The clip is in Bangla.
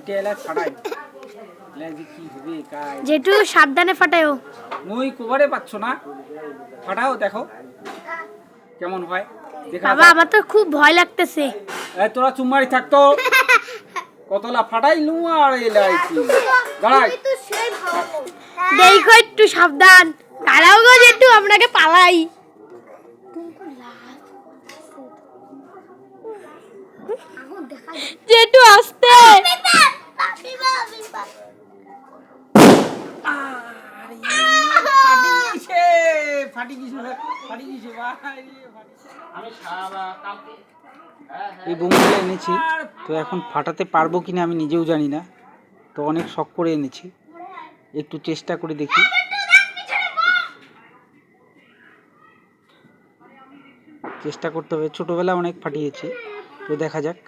এটা এলা ফাটাই এলা যে কি হবে কাজ যেটু সাবধানে ফাটায়ও মুই কোবারে পাচ্ছ না। ফাটাও দেখো। কেমন হয়? বাবা আমার তো খুব ভয় লাগতেছে। তোরা চুম্মারি থাকতো কতলা ফাটাইলু আর এলাই কি? দাঁড়াই। দেখো একটু সাবধান। দাঁড়াও গো যেটু আপনাকে পালাই। যেটু আসতে। এই বোমটা এনেছি। তো এখন ফাটাতে পারব কিনা আমি নিজেও জানি না। তো অনেক শখ করে এনেছি। একটু চেষ্টা করে দেখি। চেষ্টা করতে হবে। ছোটোবেলা অনেক ফাটিয়েছি। তো দেখা যাক।